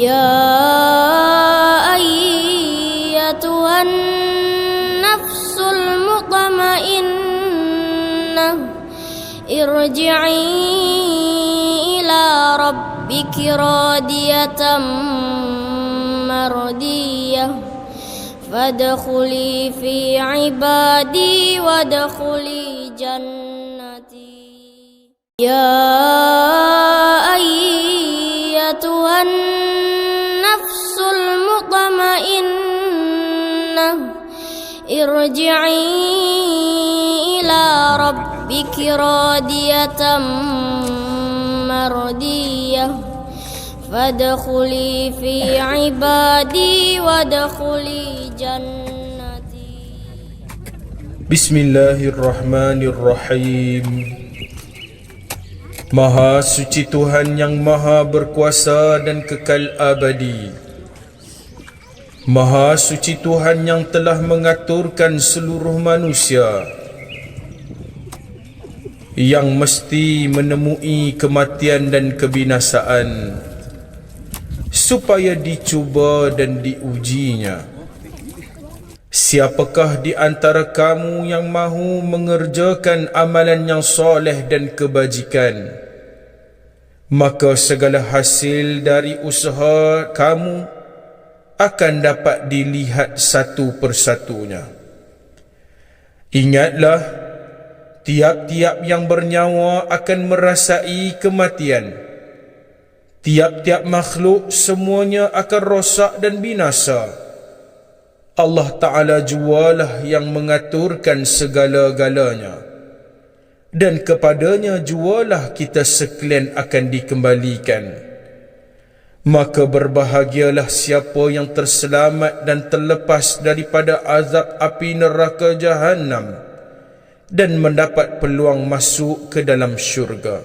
يا أيتها النفس المطمئنة ارجعي إلى ربك راضية مرضية فادخلي في عبادي وادخلي جنتي. يا أيتها النفس ارجعي إلى ربك راضية مرضية فادخلي في عبادي وادخلي جنتي بسم الله الرحمن الرحيم Maha suci Tuhan yang maha berkuasa dan kekal abadi Maha suci Tuhan yang telah mengaturkan seluruh manusia Yang mesti menemui kematian dan kebinasaan Supaya dicuba dan diujinya Siapakah di antara kamu yang mahu mengerjakan amalan yang soleh dan kebajikan? Maka segala hasil dari usaha kamu akan dapat dilihat satu persatunya. Ingatlah, tiap-tiap yang bernyawa akan merasai kematian. Tiap-tiap makhluk semuanya akan rosak dan binasa. Allah Ta'ala jualah yang mengaturkan segala-galanya dan kepadanya jualah kita sekalian akan dikembalikan maka berbahagialah siapa yang terselamat dan terlepas daripada azab api neraka jahanam dan mendapat peluang masuk ke dalam syurga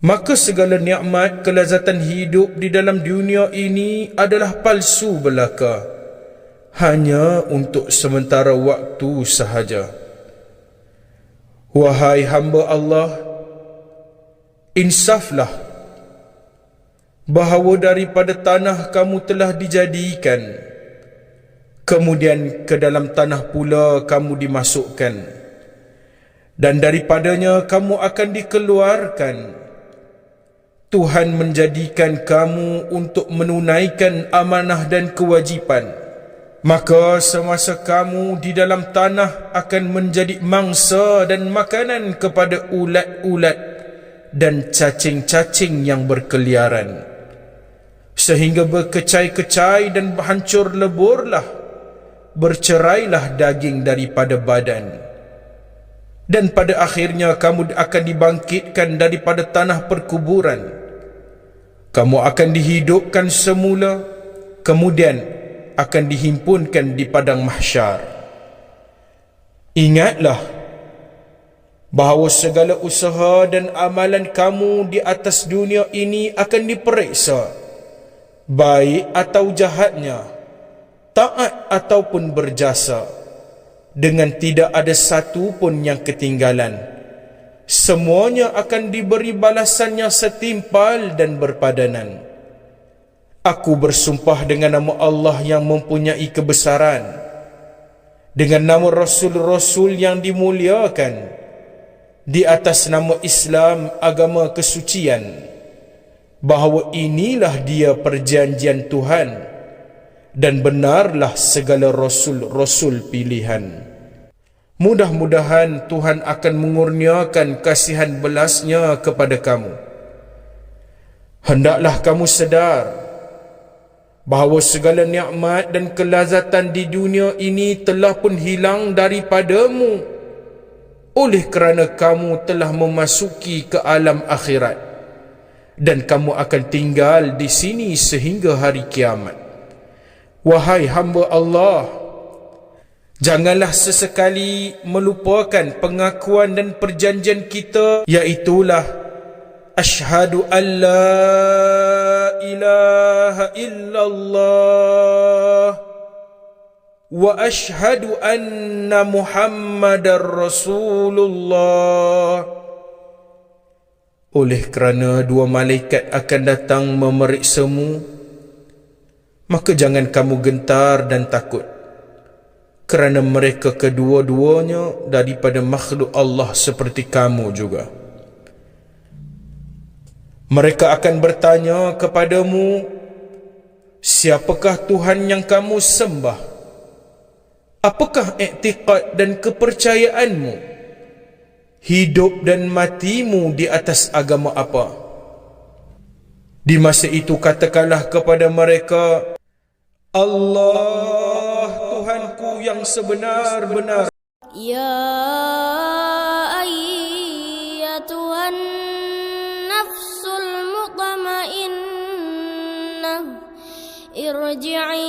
maka segala nikmat kelazatan hidup di dalam dunia ini adalah palsu belaka hanya untuk sementara waktu sahaja. Wahai hamba Allah, insaflah bahawa daripada tanah kamu telah dijadikan, kemudian ke dalam tanah pula kamu dimasukkan, dan daripadanya kamu akan dikeluarkan. Tuhan menjadikan kamu untuk menunaikan amanah dan kewajipan. Maka semasa kamu di dalam tanah akan menjadi mangsa dan makanan kepada ulat-ulat dan cacing-cacing yang berkeliaran. Sehingga berkecai-kecai dan hancur leburlah, bercerailah daging daripada badan. Dan pada akhirnya kamu akan dibangkitkan daripada tanah perkuburan. Kamu akan dihidupkan semula, kemudian akan dihimpunkan di padang mahsyar. Ingatlah bahawa segala usaha dan amalan kamu di atas dunia ini akan diperiksa, baik atau jahatnya, taat ataupun berjasa, dengan tidak ada satu pun yang ketinggalan. Semuanya akan diberi balasannya setimpal dan berpadanan. Aku bersumpah dengan nama Allah yang mempunyai kebesaran Dengan nama Rasul-Rasul yang dimuliakan Di atas nama Islam agama kesucian bahawa inilah dia perjanjian Tuhan dan benarlah segala rasul-rasul pilihan. Mudah-mudahan Tuhan akan mengurniakan kasihan belasnya kepada kamu. Hendaklah kamu sedar bahawa segala nikmat dan kelazatan di dunia ini telah pun hilang daripadamu oleh kerana kamu telah memasuki ke alam akhirat dan kamu akan tinggal di sini sehingga hari kiamat. Wahai hamba Allah, janganlah sesekali melupakan pengakuan dan perjanjian kita iaitulah asyhadu an la ilaha illallah wa asyhadu anna muhammadar rasulullah oleh kerana dua malaikat akan datang memeriksamu maka jangan kamu gentar dan takut. Kerana mereka kedua-duanya daripada makhluk Allah seperti kamu juga. Mereka akan bertanya kepadamu siapakah Tuhan yang kamu sembah? Apakah iktiqad dan kepercayaanmu hidup dan matimu di atas agama apa? Di masa itu katakanlah kepada mereka, Allah Tuhanku yang sebenar-benar. Ya ayyatuhan nafsul mutmainnah irji'i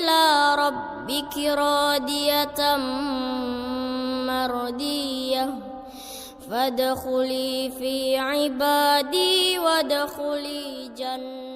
ila rabbiki radiyatan مردية فادخلي في عبادي وادخلي جنة.